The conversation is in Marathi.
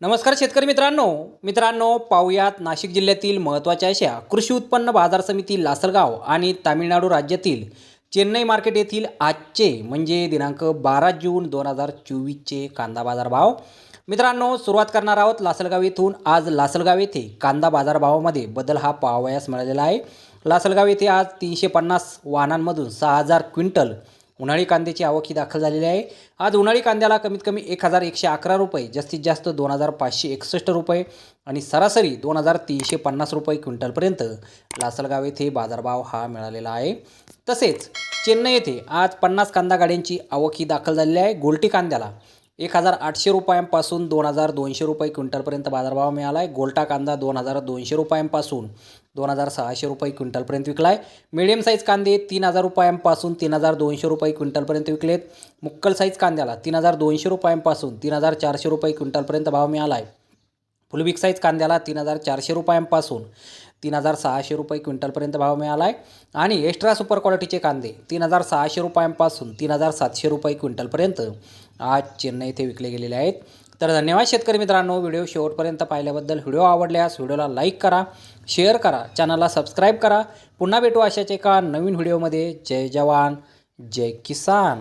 नमस्कार शेतकरी मित्रांनो. मित्रांनो पाहुयात नाशिक जिल्ह्यातील महत्त्वाच्या अशा कृषी उत्पन्न बाजार समिती लासलगाव आणि तामिळनाडू राज्यातील चेन्नई मार्केट येथील आजचे म्हणजे दिनांक बारा जून दोन हजार चोवीसचे कांदा बाजार भाव मित्रांनो सुरुवात करणार आहोत लासलगाव येथून. आज लासलगाव येथे कांदा बाजारभावामध्ये बदल हा पाहावयास मिळालेला आहे. लासलगाव येथे आज तीनशे पन्नास वाहनांमधून सहा हजार क्विंटल उन्हाळी कांद्याची आवक ही दाखल झालेली आहे. आज उन्हाळी कांद्याला कमीत कमी एक हजार एकशे अकरा रुपये जास्तीत जास्त दोन हजार पाचशे एकसष्ट रुपये आणि सरासरी दोन हजार तीनशे पन्नास रुपये क्विंटलपर्यंत लासलगाव येथे बाजारभाव हा मिळालेला आहे. तसेच चेन्नई येथे आज पन्नास कांदा गाड्यांची आवक ही दाखल झालेली आहे. गोलटी कांद्याला एक हजार आठशे रुपयांपासून दोन हजार दोनशे रुपये क्विंटलपर्यंत बाजारभाव मिळाला आहे गोल्टा कांदा दोन हजार दोनशे रुपयांपासून दोन हजार सहाशे रुपये क्विंटलपर्यंत विकला आहे मिडियम साईज कांदे तीन हजार रुपयांपासून तीन हजार दोनशे रुपये क्विंटलपर्यंत विकलेत. मुक्कल साईज कांद्याला तीन हजार दोनशे रुपयांपासून तीन हजार चारशे रुपये क्विंटलपर्यंत भाव मिळाला आहे फुलबिक साईज कांद्याला तीन हजार चारशे रुपयांपासून तीन हजार सहाशे रुपये क्विंटलपर्यंत भाव मिळाला आहे आणि एक्स्ट्रा सुपर क्वालिटीचे कांदे तीन हजार सहाशे रुपयांपासून तीन हजार सातशे रुपये क्विंटलपर्यंत आज चेन्नई येथे विकले गेलेले आहेत. तर धन्यवाद शेतकरी मित्रांनो व्हिडिओ शेवटपर्यंत पाहिल्याबद्दल. व्हिडिओ आवडल्यास व्हिडिओला लाईक करा शेअर करा चॅनलला सबस्क्राईब करा. पुन्हा भेटू अशाच एका नवीन व्हिडिओमध्ये जय जवान जय किसान.